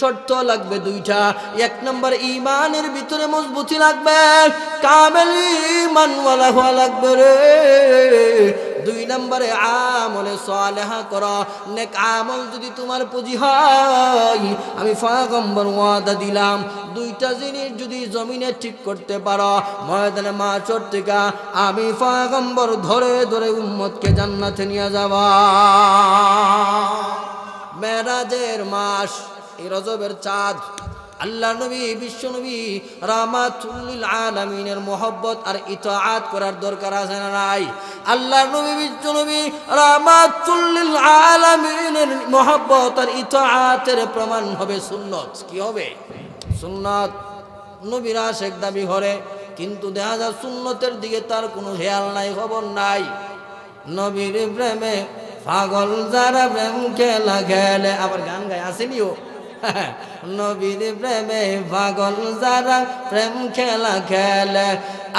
শর্ত লাগবে দুইটা। এক নম্বর ইমানের ভিতরে মজবুতি লাগবে। কামেল ইমানওয়ালা হওয়া লাগবে রে। দুই নম্বরে, আমলে সালেহা কর। নেক আমল যদি তোমার পুঁজি হয়, আমি ফাগম্বর ওয়াদা দিলাম। দুইটা জিনিস যদি জমিনে ঠিক করতে পারো, ময়দানে মা চর্তিকা আমি ফাগম্বর ধরে ধরে উম্মতকে জান্নাতে নিয়ে যাবা। মেরাজের মাস এই রজবের চাঁদ। আল্লাহ নবী, বিশ্ব নবী রামাতুল্লিল আলামিনের মোহব্বত আর ইতাআত করার দরকার আছে না নাই? আল্লাহ নবী, বিশ্ব নবী রামাতুল্লিল আলামিনের মোহব্বত আর ইতাআতের প্রমাণ হবে সুন্নত। কি হবে? সুন্নত নবীরা শেখ দাবি করে, কিন্তু দেখা যায় সুন্নতের দিকে তার কোনো হেয়াল নাই, খবর নাই। নবীর প্রেমে পাগল যারা প্রেম খেলা খেলে আবার গান গায়, আসেনিও? নবীর প্রেমে পাগল যারা প্রেম খেলা খেলে।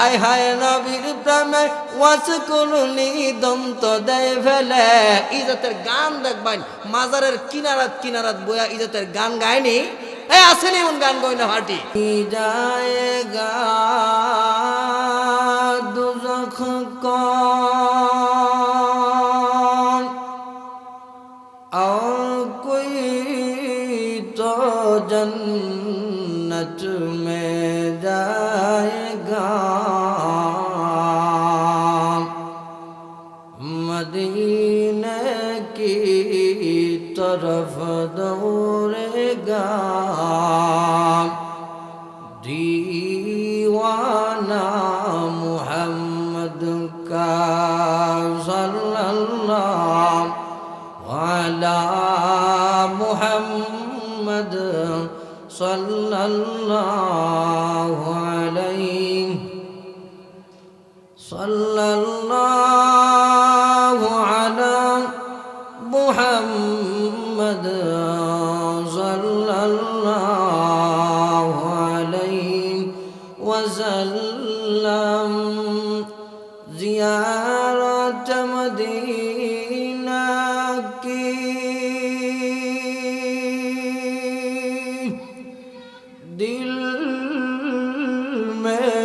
আয় হায় নবীর প্রেমে ওয়াস করুনি দন্ত দেয় ফেলে। ইজাতের গান দেখবেন, মাজারের কিনারাত কিনারাত বয়া ইজাতের গান গায়নি। এ আসেনি এমন গান গই না হাটি যায়গা দুজখ কौन जन्नत में जाएगा मदीने की तरफ दौड़ेगा दीवाना मोहम्मद का सल्लल्लाहु अला صلى الله में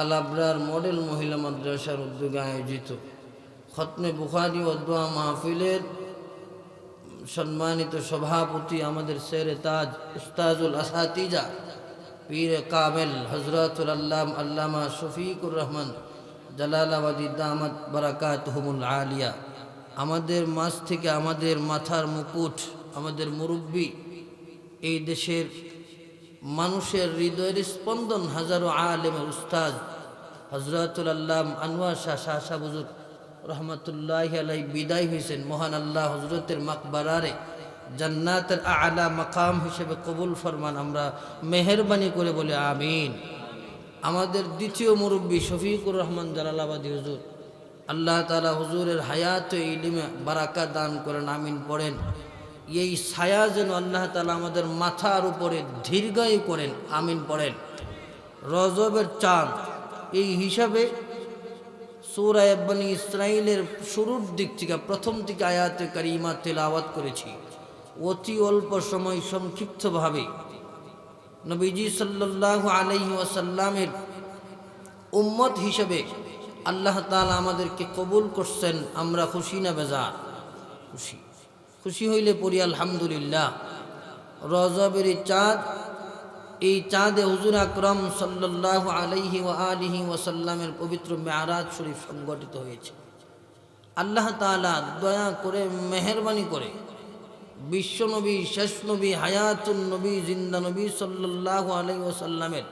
আল আবরার মডেল মহিলা মাদ্রাসার উদ্যোগে আয়োজিত। খতমে বুখারি ও দোয়া মাহফিলের সম্মানিত সভাপতি আমাদের শেরে তাজ উস্তাজুল আসাতিজা পীর কামেল হজরতুল আল্লাম আল্লামা শফিকুর রহমান, জালালাবাদী দামাত বারাকাত হুমুল আলিয়া। আমাদের মাছ থেকে আমাদের মাথার মুকুট, আমাদের মুরব্বী এই দেশের মানুষের হৃদয়ের স্পন্দন হাজারো আলেমের উস্তাদ হজরতুল আল্লাহ আনোয়ার শাহ শাহ শাহ বুজুর রহমতুল্লাহ আলাই বিদায় হয়েছেন। মহান আল্লাহ হজরতের মাকবারারে জান্নাতের আলা মাকাম হিসেবে কবুল ফরমান। আমরা মেহরবানি করে বলে আমিন। আমাদের দ্বিতীয় মুরব্বী শফিকুর রহমান জালালাবাদী হুজুর। আল্লাহ তালা হুজুরের হায়াত ইলিমে বারাকা দান করেন, আমিন পড়েন। এই ছায়া যেন আল্লাহ তালা আমাদের মাথার উপরে দীর্ঘায়ু করেন, আমিন পড়েন। রজবের চাঁদ, এই হিসাবে সৌরায় বনি ইসরায়েলের শুরুর দিক থেকে, প্রথম থেকে আয়াতে কারিমা তেলাওয়াত করেছি। অতি অল্প সময় সংক্ষিপ্তভাবে নবীজি সাল্লাহ আলহি ওয়াসাল্লামের উম্মত হিসেবে আল্লাহ তালা আমাদেরকে কবুল করছেন, আমরা খুশি না বেজার? খুশি। খুশি হইলে পড়ি, আলহামদুলিল্লাহ। রজবের চাঁদ, এই চাঁদে হুজুর আকরম সাল্লাহ আলাইহি ও আলিহি ওয়াসাল্লামের পবিত্র মেয়ারাজ শরীফ সংগঠিত হয়েছে। আল্লাহ তাআলা দয়া করে, মেহরবানি করে, বিশ্বনবী শেষ নবী হায়াতুন নবী জিন্দা নবী সাল্লাল্লাহু আলাইহি ওয়াসাল্লামের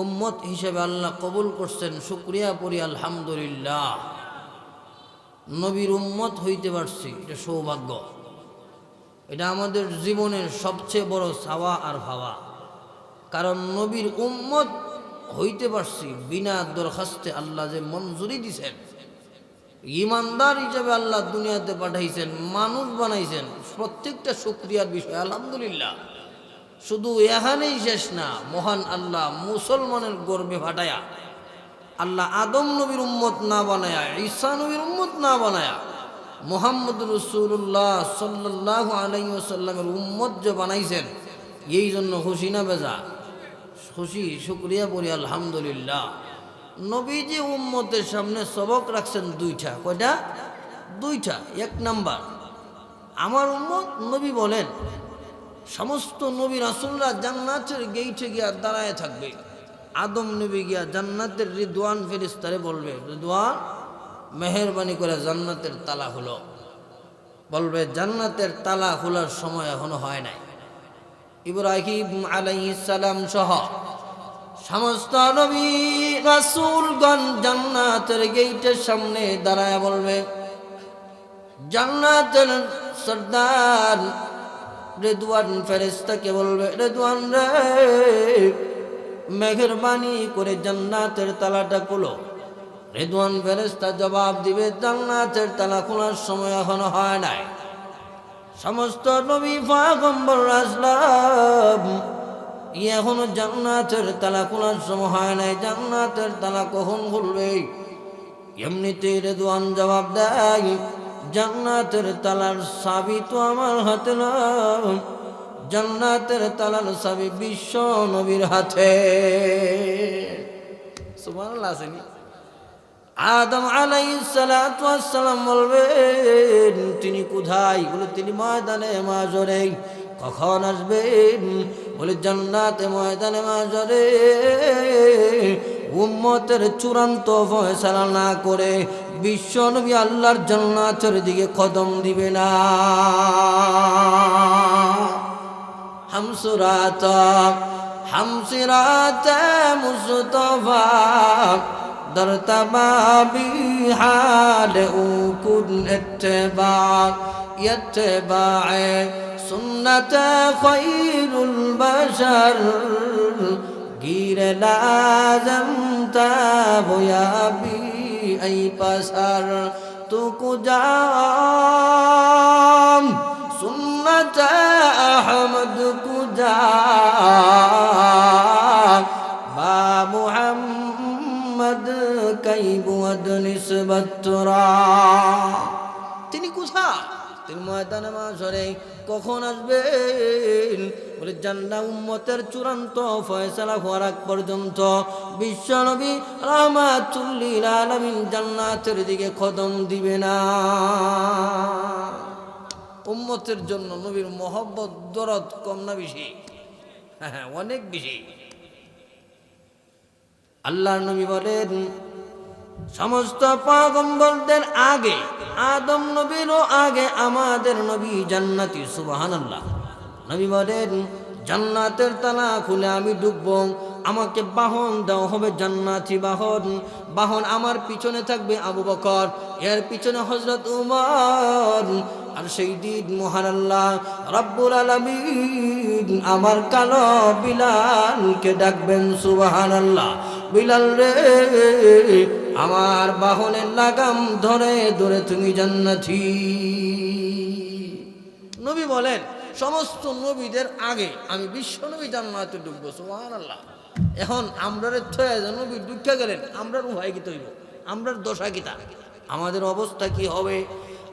উম্মত হিসেবে আল্লাহ কবুল করছেন, শুক্রিয়া পড়ি, আলহামদুলিল্লাহ। নবীর উম্মত হইতে পারছি, এটা সৌভাগ্য। এটা আমাদের জীবনের সবচেয়ে বড় সাওয়া আর ভাবা কারণ নবীর উম্মত হইতে পারছি বিনা দরখাস্তে আল্লাহ যে মঞ্জুরি দিছেন। ইমানদার হিসেবে আল্লাহ দুনিয়াতে পাঠাইছেন, মানুষ বানাইছেন, প্রত্যেকটা শুক্রিয়ার বিষয়, আলহামদুলিল্লাহ। শুধু এখানেই শেষ না, মহান আল্লাহ মুসলমানের গর্বে ফাটায়া, আল্লাহ আদম নবীর উম্মত না বানায়া, ঈসা নবীর উম্মত না বানায়া মোহাম্মদ রসুল্লাহ সাল্লাহ আলাইসাল্লামের উম্মত যে বানাইছেন, এই জন্য খুশি না বেজা? খুশি, শুক্রিয়া পড়ি, আলহামদুলিল্লাহ। নবীজি উম্মতের সামনে সবক রাখছেন দুইটা। কয়টা? দুইটা। এক নাম্বার, আমার উম্মত নবী বলেন, সমস্ত নবী রাসুলরা জান্নাতের গেইটে গিয়া দাঁড়ায় থাকবে। আদম নবী গিয়া জান্নাতের রিদওয়ান ফেরিস্তারে বলবে, রিদওয়ান মেহরবানি করে জান্নাতের তালা হলো। বলবে, জান্নাতের তালা খোলার সময় এখনও হয় নাই। ইব্রাহিম আলাইহিস সালাম সহ সমস্ত নবী রাসূলগণ জান্নাতের গেইটের সামনে দাঁড়ায় বলবে, জান্নাতের সর্দার রেদওয়ান ফেরেস্তাকে বলবে, রেদওয়ান রে, মেহরবানি করে জান্নাতের তালাটা খুলো। রেদওয়ান ফেরেস্তা জবাব দিবে, জান্নাতের তালা খোলার সময় এখনও হয় নাই। সমস্ত নবী পয়গম্বর আসলাম। এখনও জান্নাতের তালা খোলার সময় হয় নাই। জান্নাতের তালা কখন খুলবে? এমনিতে রেদওয়ান জবাব দেয়, জান্নাতের তালার সাবি তো আমার হাতে না। জান্নাতের তালার সাবি বিশ্ব নবীর হাতে। সুবহানাল্লাহ আসেনি আদম আলাই আলাইসালাম বলবেন, তিনি কোথায়? বলে, তিনি ময়দানে মাজরে। কখন আসবেন? বলে, জান্নাতে ময়দানে মাজরে। উম্মতের চূড়ান্ত ফয়সালা না করে বিশ্ব নবী আল্লাহর জান্নাতের দিকে কদম দিবে না। হামসুরাত, হামসিরাত মুস্তফা در تمامي حال وكن اتباع يتبع سنة خير البشر غير لازم تاب يا بي أي بشر تو كجام سنة أحمد كجام با محمد كيف ودنس بطرا তিনি কোথায়? তিনি ময়দানে মাসরে কখন আসবেন? বলে জান্না উম্মতের চূড়ান্ত ফয়সালা হওয়ার আগ পর্যন্ত বিশ্বনবী রাহমাতুল্লিল আলামিন জান্নাতের দিকে কদম দিবে না। উম্মতের জন্য নবীর মহব্বত দরদ কম না বেশি? হ্যাঁ হ্যাঁ অনেক বেশি। আল্লাহর নবী বলেন সমস্ত পাগম্বরদের আগে, আদম নবীরও আগে, আমাদের নবী জান্নাতি সুবাহান আল্লাহ নবী বলেন, জান্নাতের তালা খুলে আমি ডুববো, আমাকে বাহন দেওয়া হবে জান্নাতি বাহন। বাহন আমার পিছনে থাকবে আবু বকর, এর পিছনে হজরত উমর। আর সেই দিন মহান আল্লাহ রব্বুল আলমিন আমার কালো বিলালকে ডাকবেন সুবাহান আল্লাহ বিলাল রে আমার বাহনের লাগাম ধরে ধরে তুমি জান্নাতি। নবী বলেন, সমস্ত নবীদের আগে আমি বিশ্ব নবী জান্নাতে ডুববো সুবহান আল্লাহ এখন আমরার নবী দুঃখা গেলেন, আমরার উভয় গীত হইব আমরার দশা গীতা আমাদের অবস্থা কি হবে?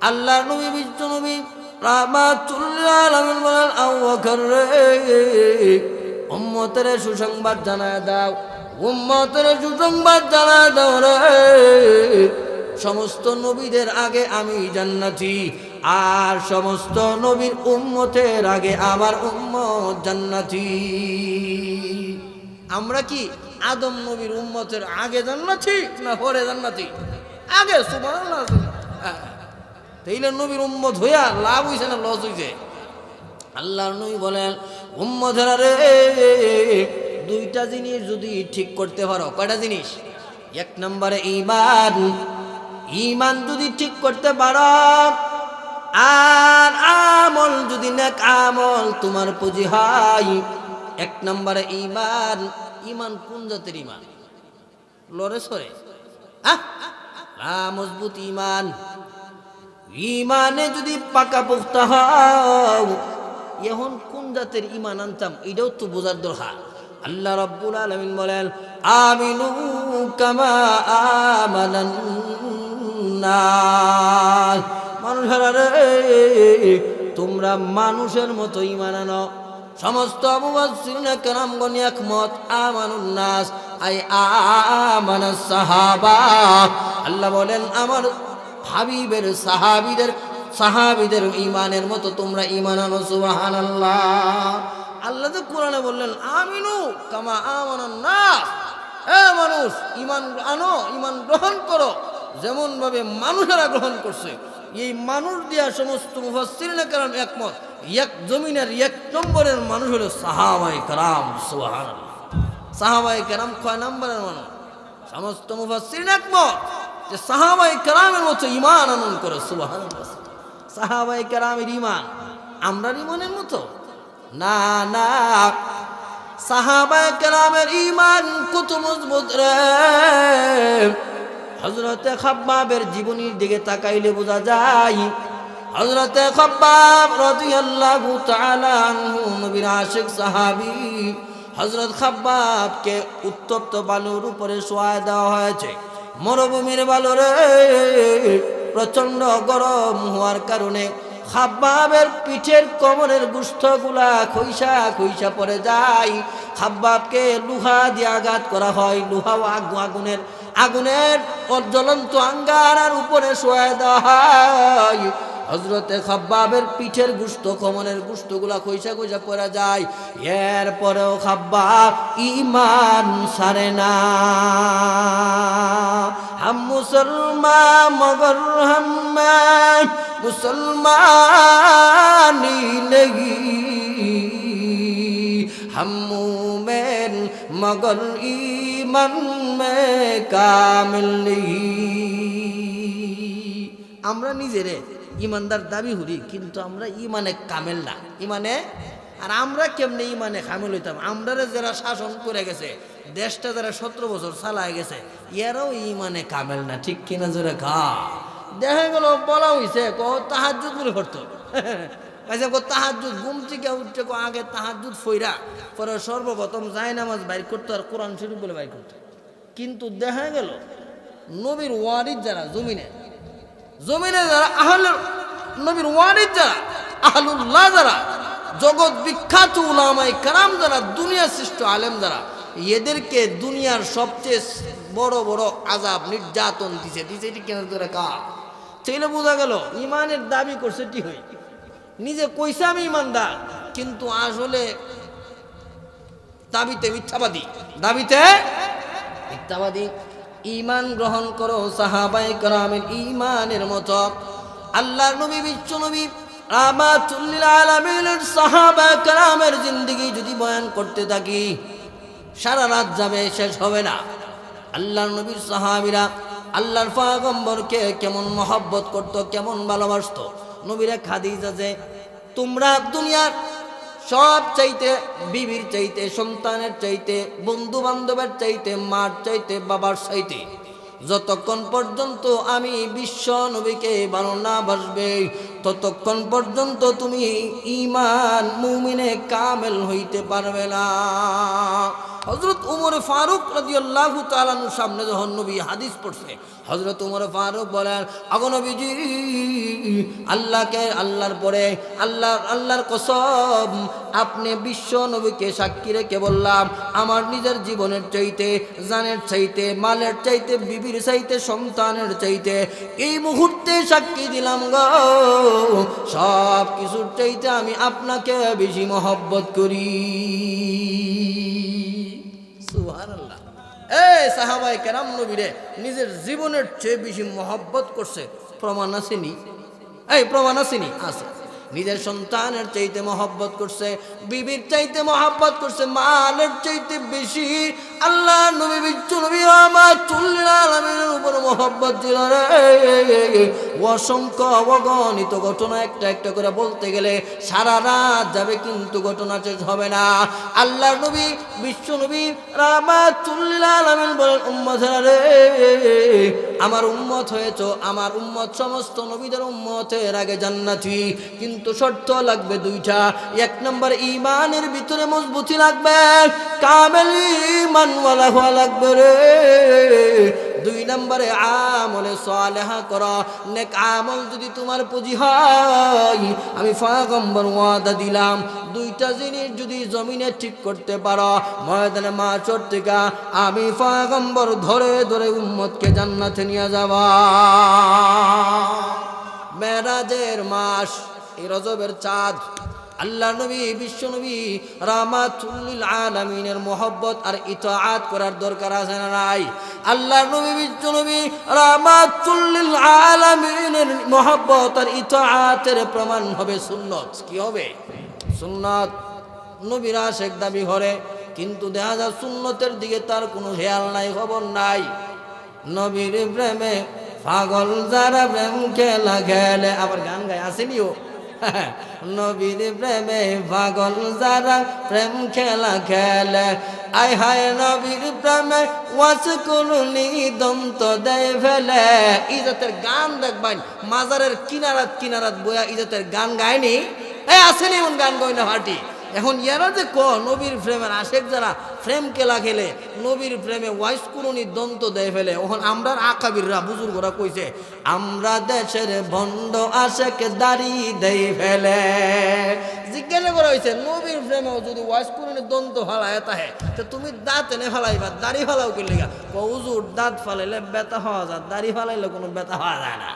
আল্লাহ নবী, বিশ্ব নবী বলেন সুসংবাদ জানায় দাও। উম্মতের সুসংবাদ জানায় দাও সমস্ত নবীদের আগে আমি জান্নাতি, আর সমস্ত নবীর উম্মতের আগে আমার উম্মত জান্নাতি। আমরা কি আদম নবীর উম্মতের আগে জান্নাতি না পরে জান্নাতি? আগে, সুবহানাল্লাহ। তাইলে নবীর উম্মত হইয়া লাভ হইছে না লস হইছে? আল্লাহর নবী বলেন, উম্মতেরা রে দুইটা জিনিস যদি ঠিক করতে পারো, কয়টা জিনিস? এক নম্বরে ইমান ইমান যদি ঠিক করতে পারো, আর আমল যদি নেক আমল তোমার পুঁজি হয়, এক নম্বরে ইমান ইমান কোন জাতের ইমান লড়ে সরে। মজবুত ইমান ইমানে যদি পাকা পোক্তা হও এখন কোন জাতের ইমান আনতাম? এটাও তো বোঝার দরকার। আল্লাহ রাব্বুল আলামিন বলেন, আমিনু কামা আমানান নাস মানুষেরা রে, তোমরা মানুষের মতো ইমান আনো। সমস্ত মুবাসসিরিন নাস আই সাহাবা। আল্লাহ বলেন, আমার হাবিবের সাহাবিদের সাহাবিদের ইমানের মতো তোমরা ইমান আনো, সুবহানাল্লাহ। আল্লাহ তো কোরআনে বললেন, আমিনু কামা আমানান নাস। এ মানুষ ইমান আনো ইমান গ্রহণ করো। যেমন ভাবে মানুষেরা গ্রহণ করছে, এই মানুষ দিয়া সমস্ত মুফাসসিরিনে কারণ একমত। এক জমিনের এক নম্বরের মানুষ হলো সাহাবাই কারাম, সুবহানাল্লাহ। সাহাবাই কারাম কয় নম্বরের মানুষ? সমস্ত মুফাসসিরিন একমত যে সাহাবাই কারামের মতো ইমান আনন করে, সুবহানাল্লাহ। সাহাবাই কারামের ইমান আমরার ইমানের মতো। না না। সাহাবাই কারামের ইমান কত মজবুত রে। হজরতে খাব্বাবের জীবনীর দিকে তাকাইলে বোঝা যায় হজরতে খাব্বাব রাদিয়াল্লাহু তাআলা নবীর আশিক সাহাবী হজরত খাব্বাবকে উত্তপ্ত বালুর উপরে শোয়া দেওয়া হয়েছে। মরুভূমির বালুরে প্রচণ্ড গরম হওয়ার কারণে খাব্বাবের পিঠের কোমরের গুস্থগুলা খইসা খইসা পরে যায়। খাব্বাবকে লুহা দিয়ে আঘাত করা হয়। লুহা আগু আগুনের আগুনের জ্বলন্ত আঙ্গারার উপরে শোয়া দেওয়া হয়। হজরতে খাব্বাবের পিঠের গুস্ত, কমনের গুস্তগুলা খৈসা খৈসা পরা যায়। এরপরেও খাব্বাব ইমান সারে না। হাম মুসলমান মগর হাম্মান মুসলমানি লেগি হাম মুমেন মগর ইমান মে কামিল আমরা নিজেরে ইমানদার দাবি করি, কিন্তু আমরা ইমানে কামেল না। ইমানে? আর আমরা কেমনে ইমানে কামেল হইতাম? আমরা যারা শাসন করে গেছে, দেশটা যারা সতেরো বছর চালায় গেছে, এরাও ইমানে কামেল না, ঠিক কিনা জোরে খা দেখা গেল, বলা হইছে ক তাহাজুদ মনে করতো। কাছে কো তাহাজুদ ঘুম থেকে উঠছে কো আগে তাহাজুদ ফইরা, পরে সর্বপ্রথম যায় নামাজ বাইর করতো আর কোরআন শরীফ বলে বাইর করতো। কিন্তু দেখা গেল, নবীর ওয়ারিদ যারা জমিনে জমিনে যারা আহল নবীর ওয়ারিদ যারা, আহলুল্লাহ যারা, জগৎ বিখ্যাত উলামাই কারাম যারা দুনিয়া সৃষ্ট আলেম যারা, এদেরকে দুনিয়ার সবচেয়ে বড় বড় আজাব নির্যাতন দিছে। দিছে এটি কেন ধরে কা? সেইটা বোঝা গেল, ইমানের দাবি করছে ঠিক হই নিজে কইছে আমি ইমানদার, কিন্তু আসলে দাবিতে মিথ্যাবাদী। দাবিতে মিথ্যাবাদী। ইমান গ্রহণ করো সাহাবাই কারামের ইমানের মতো। আল্লাহর নবী, বিশ্ব নবী সাহাবা যদি বয়ান করতে থাকি, সারা রাত যাবে শেষ হবে না। আল্লাহর নবীর সাহাবীরা আল্লাহর পাগম্বরকে কেমন মহব্বত করত, কেমন ভালোবাসতো। নবীরা খাদিজা যে তোমরা দুনিয়ার সব চাইতে, বিবির চাইতে, সন্তানের চাইতে বন্ধু বান্ধবের চাইতে, মার চাইতে, বাবার চাইতে। যতক্ষণ পর্যন্ত আমি বিশ্ব নবীকে ভালো না বাসবে ততক্ষণ পর্যন্ত তুমি ইমান মুমিনে কামেল হইতে পারবে না। হজরত উমর ফারুক রাদিয়াল্লাহু তাআলার সামনে যখন নবী হাদিস পড়ছে হজরত উমর ফারুক বলেন, আগো নবীজি, আল্লাহকে, আল্লাহর পরে, আল্লাহ, আল্লাহর কসম, আপনি বিশ্ব নবীকে সাক্ষী রেখে বললাম, আমার নিজের জীবনের চাইতে, জানের চাইতে, মালের চাইতে, বিবির চাইতে, সন্তানের চাইতে, এই মুহূর্তে সাক্ষী দিলাম গো। সব কিছুর চাইতে আমি আপনাকে বেশি মহব্বত করি। সুবহানাল্লাহ। এ সাহাবাই কেরাম নবীরে নিজের জীবনের চেয়ে বেশি মহব্বত করছে। প্রমাণ আসেনি এই প্রমাণ আসেনি আছে। নিজের সন্তানের চাইতে মহব্বত করছে, বিবির চাইতে মহব্বত করছে, মালের চাইতে বেশি। আল্লাহ নবী বিচ্ছু নবী আমার আলমের উপর মহব্বত ছিল রে। অসংখ্য অবগণিত ঘটনা একটা একটা করে বলতে গেলে সারা রাত যাবে কিন্তু ঘটনা শেষ হবে না। আল্লাহ নবী, বিশ্ব নবী, রামা চুল্লিল আলমিন বলেন উম্মত রে। আমার উম্মত হয়েছ, আমার উম্মত সমস্ত নবীদের উম্মতের আগে জান্নাতি। কিন্তু শর্ত লাগবে দুইটা। এক নম্বর ইমানের ভিতরে মজবুতি লাগবে। কামেল ইমানওয়ালা হওয়া লাগবে রে। দুই নম্বরে, আমলে সালেহা করা। নেক আমল যদি তোমার পুঁজি হয়, আমি ফাগম্বর ওয়াদা দিলাম। দুইটা জিনিস যদি জমিনে ঠিক করতে পারো, ময়দানে মা চর্তিকা আমি ফাগম্বর ধরে ধরে উম্মতকে জান্নাতে নিয়ে যাবা মেরাজের মাস এই রজবের চাঁদ। আল্লাহ নবী, বিশ্ব নবী রামাতুল্লিল আলামিনের মোহব্বত আর ইতাআত করার দরকার আছে না নাই? আল্লাহ নবী, বিশ্ব নবী রামাতুল্লিল আলামিনের মোহব্বত আর ইতাআতের প্রমাণ হবে সুন্নত। কি হবে? সুন্নত নবীরা শেখ দাবি করে, কিন্তু দেখা যায় সুন্নতের দিকে তার কোনো খেয়াল নাই, খবর নাই। নবীর প্রেমে পাগল যারা প্রেম খেলা খেলে আবার গান গায়, আসেনিও? নবীর প্রেমে পাগল যারা প্রেম খেলা খেলে। আয় হায় নবীর প্রেমে ওয়াস কুলুনি দন্ত দেয় ফেলে। ইজাতের গান দেখবেন, মাজারের কিনারাত কিনারাত বয়া ইজাতের গান গায়নি? এ আসেনি এমন গান গয়না হাটি এখন ইয়ারা যে ক, নবীর প্রেমের আশেক যারা, প্রেম কেলা খেলে, নবীর প্রেমে ওয়াইস কুরুনি দন্ত দেয় ফেলে ওখন আমরা আকাবিররা, বুজুর্গরা কইছে, আমরা দেশের ভণ্ড আশেক দাড়ি দেই ফেলে। জিজ্ঞাসা করা হয়েছে নবীর প্রেমেও যদি ওয়াইস কুরুনি দন্ত ফালায় তাহে, তো তুমি দাঁত এনে ফেলাইবা, দাড়ি ফালাও কি লেগা কৌজুর দাঁত ফালাইলে বেতা হওয়া যায়, দাড়ি ফালাইলে কোনো বেতা হওয়া যায় না।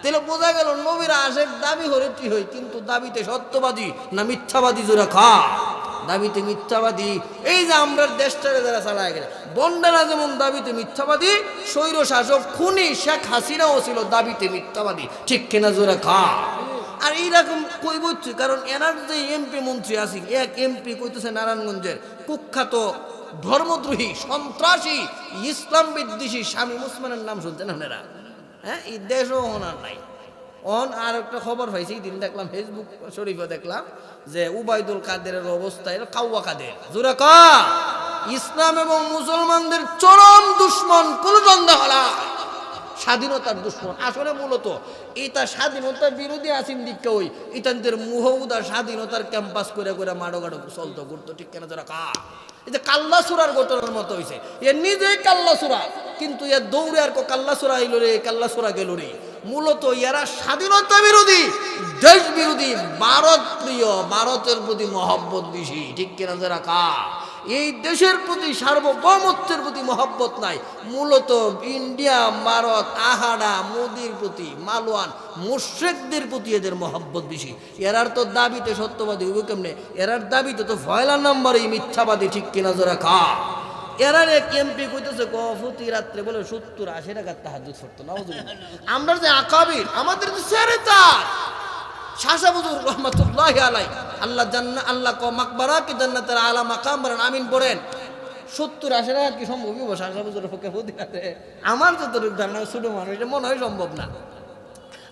তাহলে বোঝা গেল নবীর আশেক দাবি কি হয়, কিন্তু দাবিতে সত্যবাদী না মিথ্যাবাদী জোরে খা। দাবিতে মিথ্যাবাদী। এই যে আমরা দেশটারে যারা চালায় গেলে, বন্ডারা যেমন দাবিতে মিথ্যাবাদী স্বৈর শাসক খুনি শেখ হাসিনাও ছিল দাবিতে মিথ্যাবাদী। ঠিক কিনা জোরে খা? আর এইরকম কই বলছি কারণ এনার যে এমপি মন্ত্রী আছি, এক এমপি কইতেছে নারায়ণগঞ্জের কুখ্যাত ধর্মদ্রোহী, সন্ত্রাসী, ইসলাম বিদ্বেষী স্বামী মুসলমানের নাম শুনছেন আপনারা? হ্যাঁ এই দেশও ওনার নাই। অন আর একটা খবর পাইছি দিন দেখলাম ফেসবুক শরীফে দেখলাম যে উবায়দুল কাদের অবস্থা কাউয়া কাদের। জোরে ইসলাম এবং মুসলমানদের চরম দুশ্মন কুলচন্দা হলা স্বাধীনতার দুশ্মন। আসলে মূলত এটা স্বাধীনতার বিরোধী আসিন দিককে ওই ইতানদের মুহৌদা স্বাধীনতার ক্যাম্পাস করে করে মাডো গাডো চলতো, ঘুরতো, ঠিক কেন যারা কা এই যে কাল্লা সুরার ঘটনার মতো হয়েছে এ নিজেই কাল্লা সুরা কিন্তু এ দৌড়ে আর কাল্লা সুরা এলো রে কাল্লা সুরা গেল রে। মূলত এরা স্বাধীনতা বিরোধী, দেশ বিরোধী, ভারত প্রিয়, ভারতের প্রতি মহব্বত বেশি, ঠিক কিনা যারা কা এই দেশের প্রতি সার্বভৌমত্বের প্রতি মহব্বত নাই। মূলত ইন্ডিয়া, ভারত আহাডা মোদির প্রতি মালওয়ান মুর্শেকদের প্রতি এদের মহব্বত বেশি। এরার তো দাবিতে সত্যবাদী হইব কেমনে? এরার দাবিতে তো ফয়লা নম্বরে মিথ্যাবাদী ঠিক কিনা জোরা খা। এরার এক এমপি কইতেছে গফতি রাত্রে বলে সত্তর আশি টাকার তাহাজুদ করতো না আমরা যে আকাবির, আমাদের তো সেরে তার শাসা রহমতুল্লাহ আলাই আল্লাহ জান্না আল্লাহ ক মাকবারা কি জান্নাতের আলা মাকাম বলেন, আমিন পড়েন সত্তর আশি টাকা কি সম্ভব? হইব শাসা বুজুরের পক্ষে হতে আমার যতটুকু ধারণা, ছোট মানুষ, এটা মনে হয় সম্ভব না।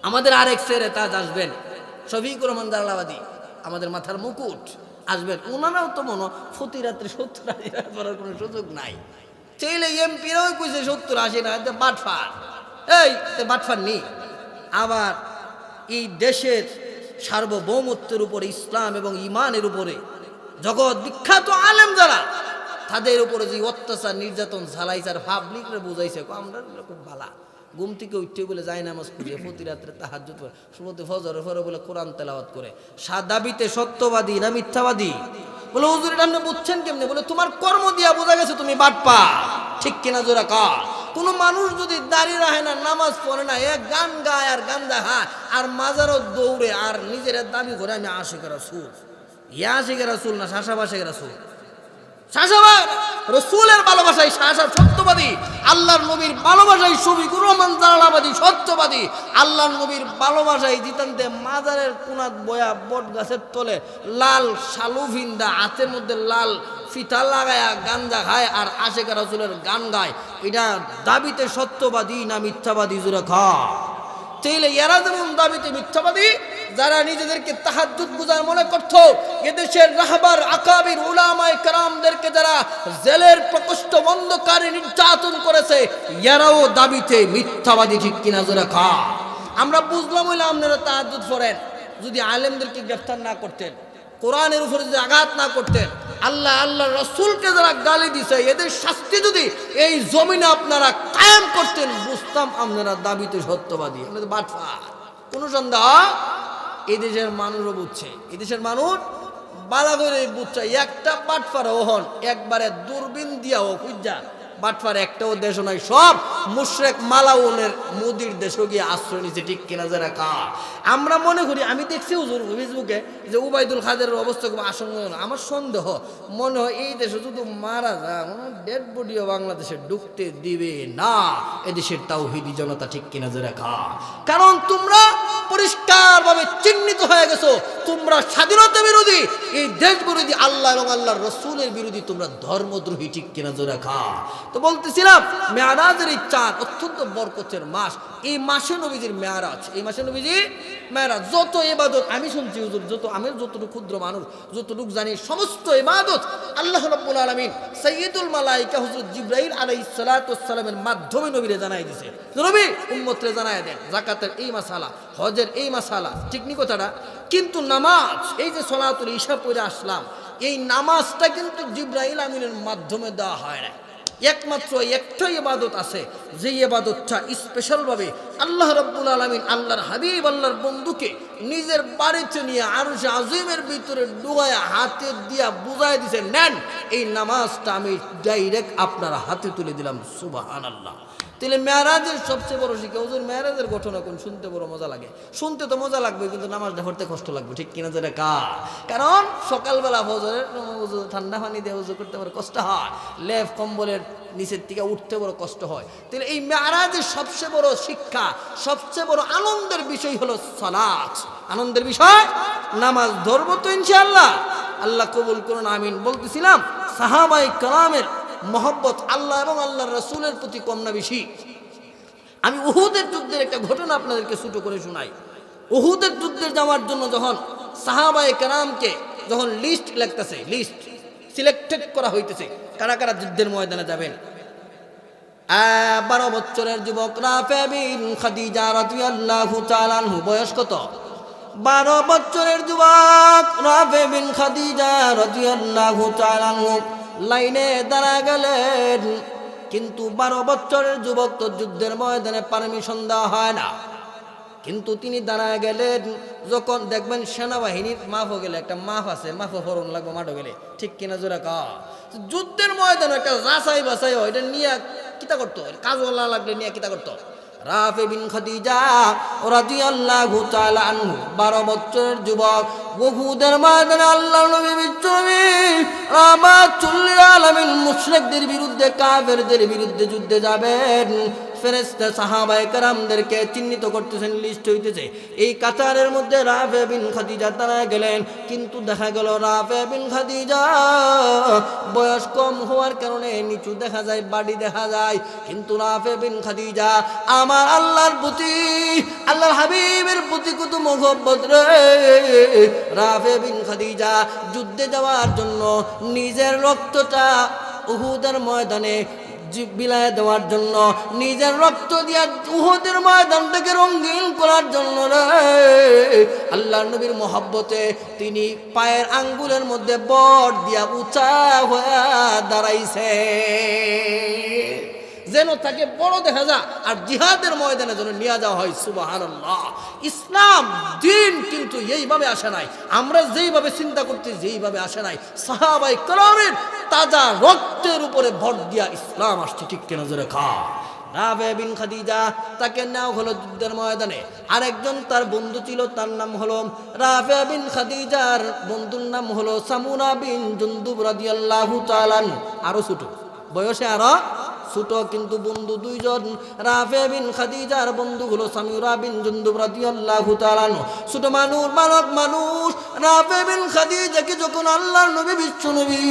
আমাদের আরেক সেরে তাজ আসবেন, শফিকুর রহমান দালাবাদী আমাদের মাথার মুকুট আসবেন। ওনারাও তো মনে ফতি রাত্রে সত্তর আশি করার কোনো সুযোগ নাই। চাইলে এমপিরাও কইছে সত্তর আশি না বাটফার। এই বাটফার নেই। আবার এই দেশের সার্বভৌমত্বের উপরে, ইসলাম এবং ইমানের উপরে, জগৎ বিখ্যাত আলেম যারা, তাদের উপরে যে অত্যাচার, নির্যাতন, ঝালাইচার পাবলিকরে বুঝাইছে আমরা খুব ভালা ঘুম থেকে উঠতে বলে যায় নামাজ পড়ে, প্রতি রাত্রে পড়ে সুমতে ফজর ফরে বলে কোরআন তেলাওয়াত করে। সাদাবিতে সত্যবাদী না মিথ্যাবাদী? বলে, হুজুর, এটা বুঝছেন কেমনে? বলে, তোমার কর্ম দিয়া বোঝা গেছে, তুমি বাটপা। ঠিক কিনা জোরা কা কোনো মানুষ যদি দাঁড়িয়ে রাখে না, নামাজ পড়ে না এক গান গায় আর গান দেখায় আর মাজারও দৌড়ে, আর নিজের দাবি করে আমি আশিকের রাসুল। ইয়া আশিকের রাসুল না শাসাবাসিক রাসুল? শাহসাবাদ রসুলের শাহসাব সত্যবাদী। আল্লাহর নবীর নবীর মাজারের কোনাত বয়া বট গাছের তলে লাল শালু ভিন্দা হাতের মধ্যে লাল ফিতা লাগায়া গাঞ্জা খায় আর আশেখা রসুলের গান গায়। এটা দাবিতে সত্যবাদী না মিথ্যাবাদী জুড়ে খা তাইলে এরা যেমন দাবিতে মিথ্যাবাদী, যারা নিজেদেরকে তাহাজ্জুদ গুজার মনে করত, এদেশের রাহবার, আকাবির, উলামায়ে কেরামদেরকে যারা জেলের প্রকোষ্ঠ বন্ধকারে নির্যাতন করেছে, এরাও দাবিতে মিথ্যাবাদী, ঠিক কিনা, জোরে খা আমরা বুঝলাম হইলে আপনারা তাহাজ্জুদ পড়েন। যদি আলেমদেরকে গ্রেফতার না করতেন, কোরআনের উপরে যদি আঘাত না করতেন আল্লাহ আল্লাহ রসুলকে যারা গালি দিছে, এদের শাস্তি যদি এই জমিনে আপনারা কায়েম করতেন, বুঝতাম আপনারা দাবিতে সত্যবাদী। আপনাদের বাটফা। কোনো সন্দেহ? এদেশের দেশের মানুষও বুঝছে। এদেশের দেশের মানুষ বালা করে বুঝছে, একটা বাটফারও হন, একবারে দূরবীন দিয়াও খুঁজা বাটফার একটাও দেশ নাই সব মুশরেক মালাউনের মোদির দেশও গিয়ে আশ্রয় নিচ্ছে ঠিক কিনা যারা কা? আমরা মনে করি, আমি দেখছি হুজুর ফেসবুকে যে উবাইদুল খাদের অবস্থা খুব আশঙ্কা আমার সন্দেহ, মনে হয় এই দেশে শুধু মারা যায় ডেড বডিও বাংলাদেশে ঢুকতে দিবে না। এদেশের তাওহিদি জনতা ঠিক কিনা যারা কা? কারণ তোমরা পরিষ্কারভাবে চিহ্নিত হয়ে গেছো, তোমরা স্বাধীনতা বিরোধী, এই দেশ বিরোধী, আল্লাহ এবং আল্লাহর রসুলের বিরোধী, তোমরা ধর্মদ্রোহী, ঠিক কিনা জোরে খা। তো বলতেছিলাম, মেয়ারাজের এই চাঁদ অত্যন্ত বরকতের মাস। এই মাসে নবীজির মেয়ারাজ, এই মাসে নবীজি মেয়ারাজ। যত এবাদত আমি শুনছি, হুজুর, যত আমি যতটুকু ক্ষুদ্র মানুষ, যতটুকু জানি, সমস্ত এবাদত আল্লাহ রাব্বুল আলামিন সাইয়্যিদুল মালাইকা হুজুর জিব্রাইল আলাইহিস সালাতু সালামের মাধ্যমে নবীরে জানাই দিছে। নবী, উম্মতরে জানাই দেন যাকাতের এই মাসালা হজের এই মাসালা ঠিক নি কথাটা? কিন্তু নামাজ, এই যে সলাতুল ঈশা পড়ে আসলাম, এই নামাজটা কিন্তু জিব্রাহিল আমিনের মাধ্যমে দেওয়া হয় না একমাত্র একটাই এবাদত আছে যে এবাদতটা স্পেশালভাবে আল্লাহ রব্বুল আলমিন আল্লাহর হাবিব, আল্লাহর বন্ধুকে নিজের বাড়িতে নিয়ে আরও সে আজিমের ভিতরে ডুবায় হাতে দিয়া বুঝাই দিছে, নেন, এই নামাজটা আমি ডাইরেক্ট আপনার হাতে তুলে দিলাম। সুবাহান আল্লাহ তাহলে মেয়ারাজের সবচেয়ে বড় শিক্ষা, হুজুর, মেয়ারাজের ঘটনা কোন শুনতে বড় মজা লাগে? শুনতে তো মজা লাগবে, কিন্তু নামাজটা পড়তে কষ্ট লাগবে, ঠিক কিনা যেটা কা কারণ সকালবেলা ফজরের ঠান্ডা পানি দিয়ে উজু করতে পারে কষ্ট হয়। লেফ কম্বলের নিচের থেকে উঠতে বড় কষ্ট হয়। তাহলে এই মেয়ারাজের সবচেয়ে বড় শিক্ষা, সবচেয়ে বড় আনন্দের বিষয় হলো সলাচ আনন্দের বিষয়? নামাজ ধরবো তো ইনশাআল্লাহ। আল্লাহ কবুল করুন, আমিন। বলতেছিলাম সাহাবাই কালামের মহব্বত আল্লাহ এবং আল্লাহর রসুলের প্রতি কম না বেশি। আমি উহুদের যুদ্ধের একটা ঘটনা আপনাদেরকে ছোটো করে শোনাই। উহুদের যুদ্ধের যাওয়ার জন্য যখন সাহাবায়ে কেরামকে যখন লিস্ট লাগতেছে লিস্ট সিলেক্টেড করা হইতেছে। কারা কারা যুদ্ধের ময়দানে যাবেন? বারো বছরের যুবক খাদিজা বয়স কত? বারো বছরের যুবক খাদিজা লাইনে দাঁড়া গেলেন। কিন্তু বারো বছরের যুবক তো যুদ্ধের ময়দানে পারমিশন দেওয়া হয় না। কিন্তু তিনি দাঁড়ায় গেলেন, যখন দেখবেন সেনাবাহিনীর মাফও গেলে, একটা মাফ আছে মাফও ফরন লাগবে মাঠও গেলে। ঠিক কিনা জোরে কা? যুদ্ধের ময়দান একটা যাচাই বাছাই হয়, এটা নিয়ে কিতা করতো? কাজওয়ালা লাগলে নিয়ে কিতা করতো? রাফে বিন খাদিজা রাদিয়াল্লাহু তাআলা আনহু 12 বছরের যুবক, বহুদের ময়দানে আল্লাহ নবী আমার চুল্লির আলামিন মুশরিকদের বিরুদ্ধে, কাফেরদের বিরুদ্ধে যুদ্ধে যাবেন। ফেরেস্তা সাহাবায়ে কেরামদেরকে চিহ্নিত করতেছেন, লিস্ট হইতেছে। এই কাতারের মধ্যে রাফে বিন খাদিজা তারা গেলেন, কিন্তু দেখা গেল রাফে বিন খাদিজা বয়স কম হওয়ার কারণে নিচু দেখা যায়, বাড়ি দেখা যায়। কিন্তু রাফে বিন খাদিজা, আমার আল্লাহর প্রতি, আল্লাহর হাবিবের প্রতি কত মোহব্বত রে। রাফে বিন খাদিজা যুদ্ধে যাওয়ার জন্য নিজের রক্তটা উহুদের ময়দানে বিলায় দেওয়ার জন্য, নিজের রক্ত দিয়া উহুদের ময়দানটাকে রঙিন করার জন্য আল্লাহ নবীর মহাব্বতে তিনি পায়ের আঙ্গুলের মধ্যে বট দিয়া উঁচা হয়ে দাঁড়াইছে। যেন তাকে বড় দেখা যায় আর জিহাদের ময়দানে যেন নিয়ে যাওয়া হয় সুবাহান ইসলাম, দিন কিন্তু এইভাবে আসে নাই। আমরা যেইভাবে চিন্তা করতে যেইভাবে আসে নাই। সাহাবাই কালামের তাজা রক্তের উপরে ভর দিয়া ইসলাম আসছে, ঠিক কেন জোরে খা খাদিজা, তাকে নেওয়া হলো যুদ্ধের ময়দানে। আরেকজন তার বন্ধু ছিল, তার নাম হলো খাদিজার বন্ধুর নাম হলো সামুনা বিন জুন্দুব তাআলা আরও ছোট। বয়সে আরও ছোট কিন্তু বন্ধু দুইজন। রাফে বিন খাদিজার বন্ধু হলো সামিউরা বিন জুন্দুব রাদিয়াল্লাহু তাআলা ছোট মানুষ, মানব মানুষ। রাফে বিন খাদিজাকে যখন আল্লাহর নবী, বিশ্ব নবী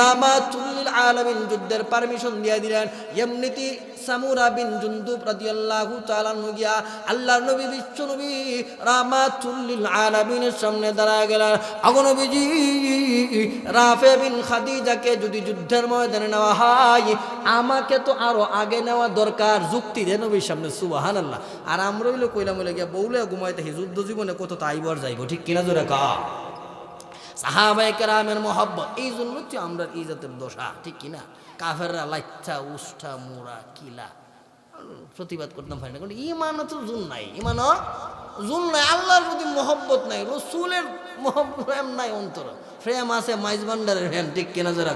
রামাতুল আলামিন যুদ্ধের পারমিশন দিয়ে দিলেন এমনিতে সামুরা বিন জুন্দুব রাদিয়াল্লাহু তাআলা গিয়া আল্লাহর নবী, বিশ্ব নবী রামাতুল্লিল আলামিনের সামনে দাঁড়ায় গেলেন। অগনবীজি রাফে বিন খাদিজাকে যদি যুদ্ধের ময়দানে নেওয়া হয়, আমাকে তো আরও আগে নেওয়া দরকার। যুক্তি দে নবীর সামনে সুবাহান আল্লাহ আর আমরা হইল কইলাম গিয়া বউলে ঘুমাইতে যুদ্ধ জীবনে কত তাইবর যাইব, ঠিক কিনা জোরে কা? সাহাবাই কেরামের মহব্বত। এই জন্য তো আমরা ইজাতের দশা ঠিক কিনা কাফেররা লাচ্ছা উষ্ঠা মোড়া কিলা। প্রতিবাদ করতাম পারি না। কারণ ইমানও তো জুন নাই। ইমানও জুন নাই। আল্লাহর প্রতি মহব্বত নাই। রসুলের প্রেম নাই অন্তর। প্রেম আছে মাইজ ভান্ডারের প্রেম ঠিক কিনা যারা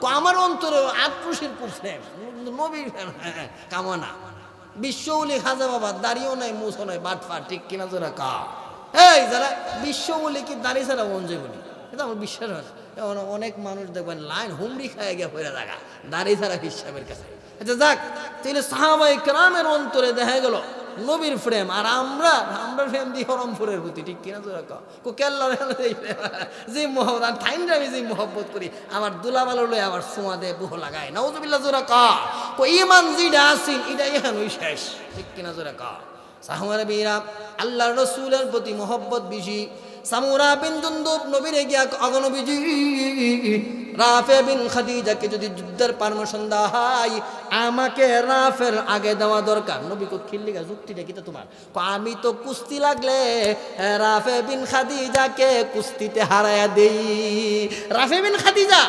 তো আমার অন্তরে আত্মসীর খুব প্রেম। নবীর প্রেম হ্যাঁ, কামনা। বিশ্বউলি খাজা বাবা দাড়িও নাই মুছও নাই বাটফা ঠিক কিনা যারা কা? এই যারা বিশ্ববলি কি দাঁড়িয়ে ছাড়া বঞ্জে বলি এটা আমার বিশ্বাস হয় এখন অনেক মানুষ দেখবেন লাইন হুমড়ি খায় গিয়ে পড়ে থাকা দাঁড়িয়ে ছাড়া বিশ্বাসের কাছে। আচ্ছা যাক, তাহলে সাহাবাই গ্রামের অন্তরে দেখা গেল নবীর ফ্রেম আর আমরা আমরা ফ্রেম দিই হরমপুরের প্রতি, ঠিক কিনা তোরা কো? কেল্লার যে মহব্বত আর ঠাইনটা আমি যে মহব্বত করি, আমার দুলাবালো লই আবার সোয়া দে বুহ লাগায়। নওজুবিল্লাহ জোরা কা? কো ইমান যেটা আসিন এটা এখানেই শেষ। ঠিক কিনা জোরা কা? সাহমার বীরা আল্লাহ রসুলের প্রতি মোহব্বত বেশি। সামুরা বিন জুন্দুব নবীরে গিয়া অগনবীজি রাফে বিন খাদিজাকে যদি যুদ্ধের পারমিশন দেওয়া হয়, আমাকে রাফের আগে দেওয়া দরকার। নবী কো খিল্লিগা যুক্তিটা তো তোমার? আমি তো কুস্তি লাগলে রাফে বিন খাদিজাকে কুস্তিতে হারায়া দেই। রাফে বিন খাদিজা?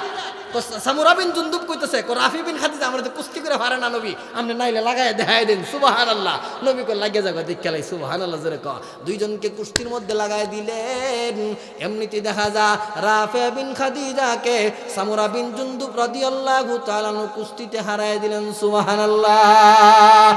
সামুরা বিন জুন্দুব কইতেছে, কো, রাফি বিন খাদিজা আমরা তো কুস্তি করে হারে না নবী। আপনি নাইলে লাগাই দেখাই দিন সুবাহান আল্লাহ নবী কো, লাগিয়ে যাগো দেখালাই সুবাহান আল্লাহ জোরে ক দুইজনকে কুস্তির মধ্যে লাগাই দিলেন। এমনিতে দেখা যা রাফে বিন খাদিজাকে সামুরা বিন জুন্দুব রাদিয়াল্লাহু তাআলা কুস্তিতে হারায় দিলেন সুবহানাল্লাহ।